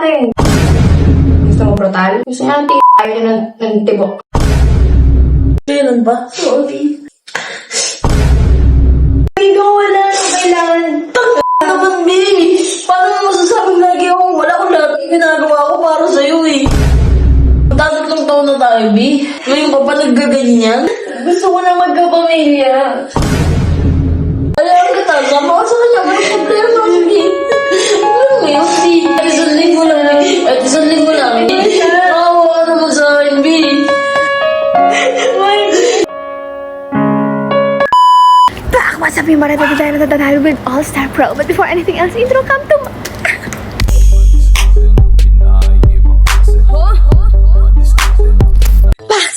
akin. Gusto mo brutal? Gusto niya ng t- ayaw niya ng, ng tibok. Kailan ba? Sorry. Ikaw wala nang kailangan. Ano naman, B? Paano mo masasabing lagi ako? Wala ko ng ginagawa ko para sa'yo eh. Tatlong taon na tayo, B. Ngayon pa pa naggaganyan? Gusto ko na magkapamilya. Alam kita, sama ka sa kanya. May problema, What's up, yung mga tayo na tayo with All-Star Pro. But before anything else, intro come to...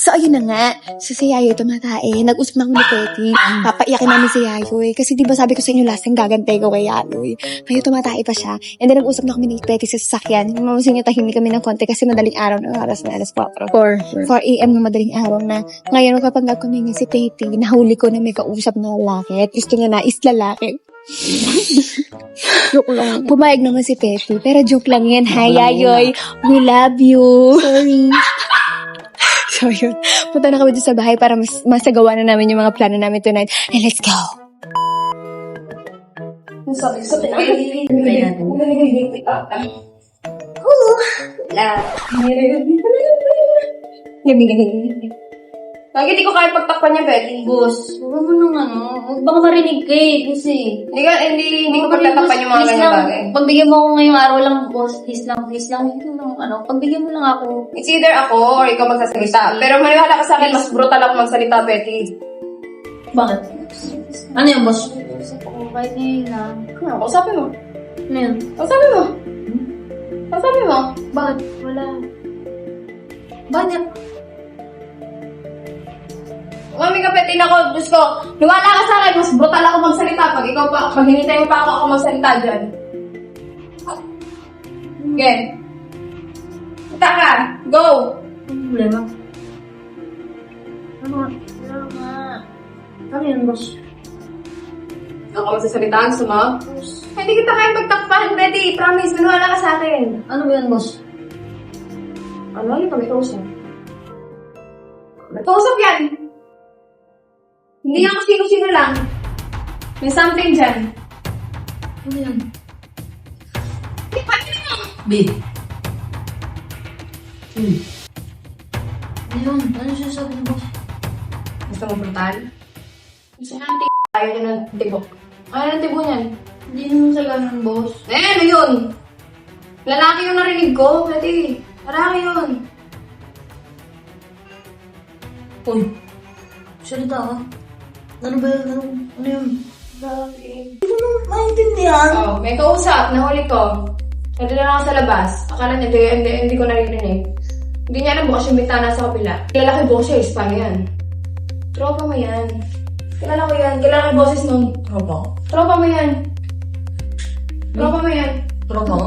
So, ayun na nga. So, si Yayo tumatae. Nag-usap na ako ni Petty. Papaiyakin namin si Yayo eh. Kasi di ba sabi ko sa inyo last time gagantay ko kay Yayo eh. Ngayon tumatae pa siya. And then nag-usap na kami ni Petty sa sasakyan. Mamusin niyo tahimik kami ng konti kasi madaling araw na oras na alas 4. 4 a.m. na madaling araw na. Ngayon, kapag nagkumingi si Petty, nahuli ko na may kausap na lalaki at gusto niya na is lalaki. joke lang. Pumayag naman si Petty. Pero joke lang yan. Hi, Yayoy. We love you. Sorry. So, yun. Punta na kami dun sa bahay para mas masagawa na namin yung mga plano namin tonight. And let's go. Sabi sa pinakilili. Wala. Gabi-gabi. Lagi di ko kaya pagtakpan niya, Betty. Boss, huwag mo nang ano. Huwag baka marinig ka eh. Kasi... Hindi ka, hindi, hindi ko pagtatakpan yung mga ganyan lang, bagay. Pagbigyan mo ako ngayong araw lang, boss. Please lang, please lang. Ito lang, ano. Pagbigyan mo lang ako. It's either ako or ikaw magsasalita. Pero maniwala ka sa akin, mas brutal ako magsalita, Betty. Bakit? Ano yan, boss? Gusto ko kahit ngayon lang. Ano, kausapin mo. Ano yan? Kausapin mo. Kausapin mo. Bakit? Wala. Bakit? Mami ka, Betty, ako, Diyos ko, niwala ka sa akin, mas brutal ako magsalita pag ikaw pa, pag hinintay mo pa ako, ako magsalita dyan. Okay. Kita ka. Go. Ano problema? Ano nga? Wala nga. Ano yan, boss? Ako magsasalita, gusto mo? Hindi kita kaya magtakpan, Betty. Promise, maniwala ka sa akin. Ano ba yan, boss? Ano? Ano may kausap? May kausap yan. Hindi ako sino-sino lang. May something dyan. Ano yan? Di ba? Hindi mo. B. Hmm. Ano yun? Ano siya sabi ng boss? Gusto mo brutal? Gusto niya ng t- Ayaw niya ng tibok. Ayaw ng tibok niyan. Hindi naman sa ganun, boss. Eh, ano yun? Lalaki yung narinig ko. Pwede. Lalaki yun. Uy. Salita ka. Ano ba yun? Ano, ano yun? Lalaki. Hindi ko naman maintindihan. Oh, may kausap. Nahuli ko. Nandun na lang ako sa labas. Akala niya, hindi, hindi, hindi ko naririnig. Hindi niya alam bukas yung bintana sa kapila. Kilala ko yung boses paano yan? Tropa mo yan. Kilala ko yan. Kilala ko yung boses nun. Tropa. Tropa mo yan. Tropa mo yan. Tropa?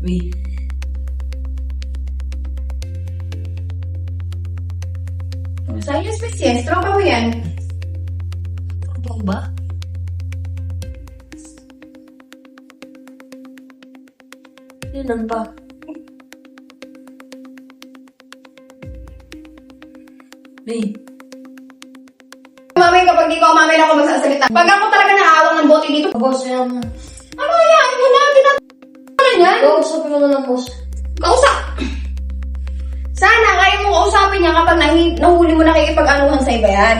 Wait. Kailan pa? Wait. Mamay kapag di ka umamay na ako magsasalita. Pag ako talaga nakawang ng bote dito, Boss, yan mo. ano yan? Ano na? Tinat... Ano yan? Kausapin mo na lang, boss. Kausap! Sana kaya mo kausapin niya kapag nahi, nahuli mo nakikipag-anuhan sa iba yan.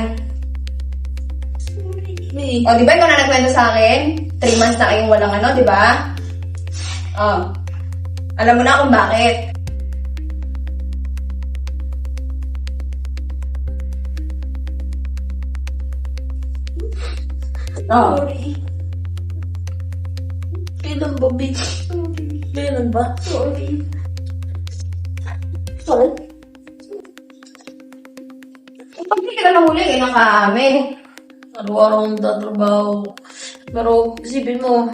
Wait. O, di ba ikaw na nagkwento sa akin? Three months na kayong walang ano, di ba? O. Alam mo na kung bakit. Oh. Sorry. Kailan ba, bitch? Kailan ba? Sorry. Sorry? Pag ka na nahuli, ilang ka amin. Araw-araw ang tatrabaho. Pero isipin mo,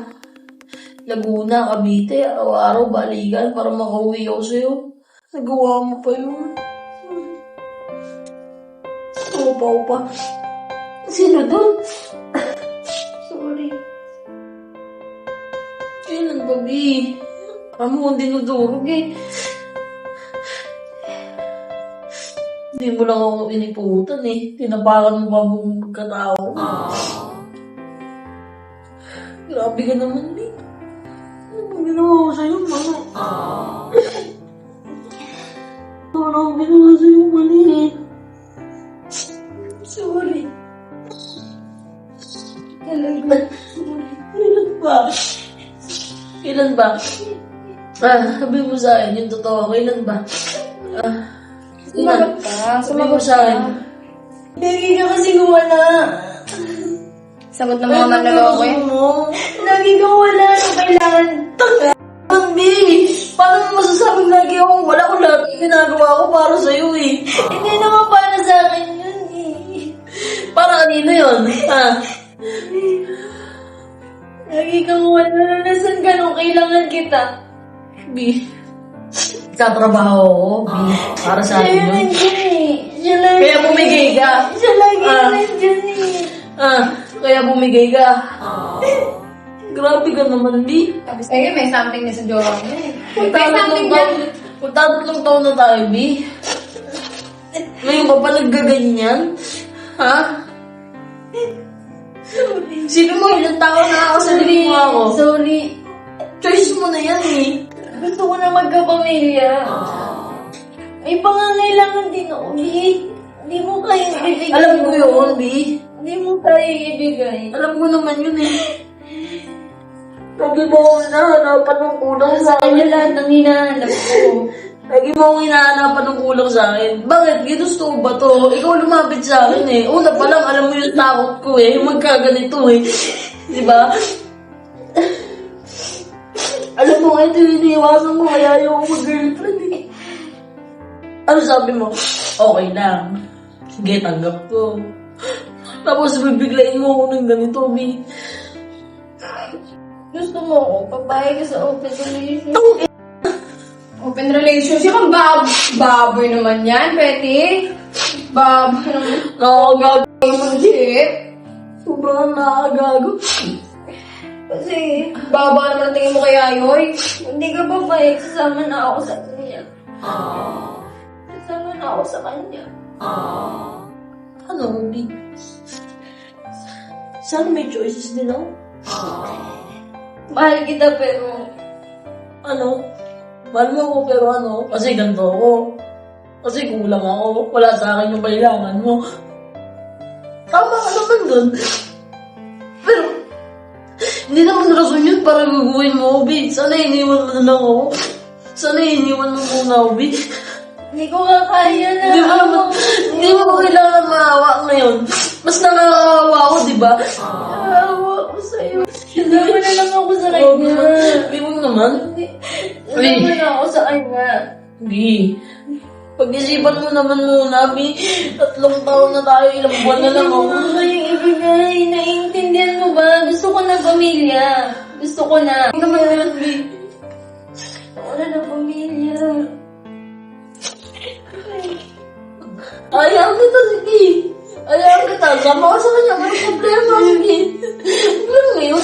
Laguna, Cavite, araw-araw baligan para makauwi ako sa'yo. Nagawa mo pa yun. Tropa ko pa. Sino dun? Sorry. Kailan ba, B? Alam mo, hindi nadurog eh. Hindi mo lang ako iniputan eh. Tinapakan mo pa buong pagkatao. Grabe ka naman, ba ginawa ko sa'yo, mama? Ano ako ginawa sa'yo, mali. Sorry. Kailan ba? Kailan ba? Kailan ba? Ah, sabi mo sa akin yung totoo. Kailan ba? Ah, Sumagot ka. Sabi mo Sumagot sa akin. Lagi ka kasi wala. Sagot ng mga manloloko eh. mo? Lagi ka wala. Ano kailangan? Tanga! Hindi! Paano mo masasabing lagi ako wala kung lahat yung ginagawa ko para sa'yo eh? Hindi naman para sa akin yun eh. Para kanino yun? Ha? Lagi kang wala. Nasaan ka nung kailangan kita? B. Katrabaho ako, B. Para sa akin yun. Siya lang. Kaya bumigay ka. Siya lagi Ah. nandyan eh. Ah, kaya bumigay ka. Grabe ka naman, B. Eh, may something na sa jowa niya eh. May something taon, dyan. magtatatlong taon na tayo, B. Ngayon ka pa naggaganyan? Ha? Sino mo, ilang taon na ako sa mo ako? Sorry. Choice mo na yan, eh. Gusto ko na magkapamilya. May pangangailangan din ako, B. Hindi mo kaya ibigay. Alam ko yun, B. Hindi mo kaya ibigay. Alam ko naman yun, eh. Lagi mo akong hinahanapan ng kulang sa akin. Kanya lahat ng hinahanap ko. Lagi mo akong hinahanapan ng kulang sa akin. Bakit? Ginusto ko ba to? Ikaw lumapit sa akin eh. Una pa lang, alam mo yung takot ko eh. Yung magkaganito eh. Di ba? alam mo, ito yung iniiwasan mo. Kaya ayaw ko mag-girlfriend eh. Ano sabi mo? Okay lang. Sige, tanggap ko. Tapos bibiglayin mo ako ng ganito, B. Gusto mo ako, papayag ka sa open relationship. Open relationship. Ang bab baboy naman yan, Betty. Baboy naman. Nakakagago. Relationship. Sobrang nakakagago. Kasi, Baba naman tingin mo kay Ayoy. hindi ka papayag, sasama na ako sa kanya. Sasama na ako sa kanya. Ano, B? Sana may choices din ako. Mahal kita pero, Ano? Mahal mo ako pero ano? Kasi ganito ako. Kasi kulang ako. Wala sa akin yung kailangan mo. Tama ka naman dun. Pero, hindi naman rason yun para guguhin mo, B. Sana iniwan mo na lang ako. Sana iniwan mo muna B. hindi ko kakaya na. Hindi mo naman, hindi mo kailangan maawa ngayon. Mas nakakawa ako, di ba? Awa ko sa'yo. Sasama na lang ako sa kanya. Hindi mo naman. Sasama na ako sa kanya. Bi, pag-isipan mo naman muna, Bi. Tatlong taon na tayo, ilang buwan na lang Hindi ako. mo nga kayang ibigay. Naiintindihan mo ba? Gusto ko na pamilya. Gusto ko na. Ano naman Bi? Ko na pamilya. Kita. Sama ka kanya, may problema, sige. Ano ngayon,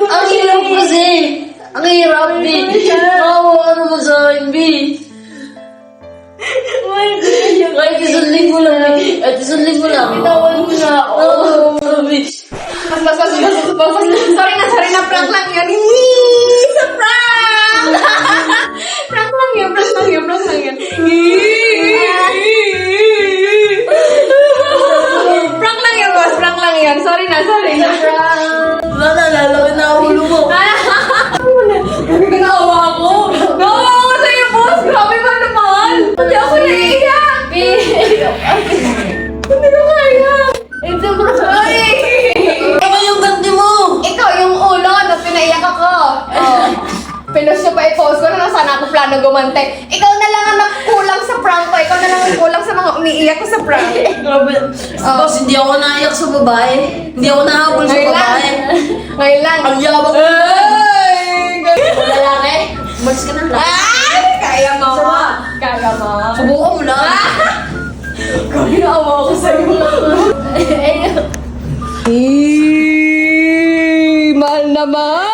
ko Ang hirap kasi. Ang hirap, Bi. Mahal ko siya. Makawa ka naman sa akin, siya. Kahit isang linggo lang. Kahit isang linggo lang. Bitawan mo na ako. Oo, Bi. Mas, mas, mas, mas, mas, mas, mas, sorry na, sorry na, prank lang yan. Sa prank! Boss, prank lang yan. Sorry na, Pinost nyo pa i-post ko na lang sana ako plano gumante. Ikaw na lang ang nakulang sa prank ko. Ikaw na lang ang kulang sa mga umiiyak ko sa prank. Grabe. Tapos hindi ako naiyak sa babae. Hindi ako nahabol sa Ngayon lang. babae. Ngayon lang. Ang yabang mo. Ay! ganun. Lalaki. Umalis ka na lang. Ay! Kaya mo. Kaya mo. Subukan mo lang. Ginawa ko sa'yo. Ayun. mahal naman!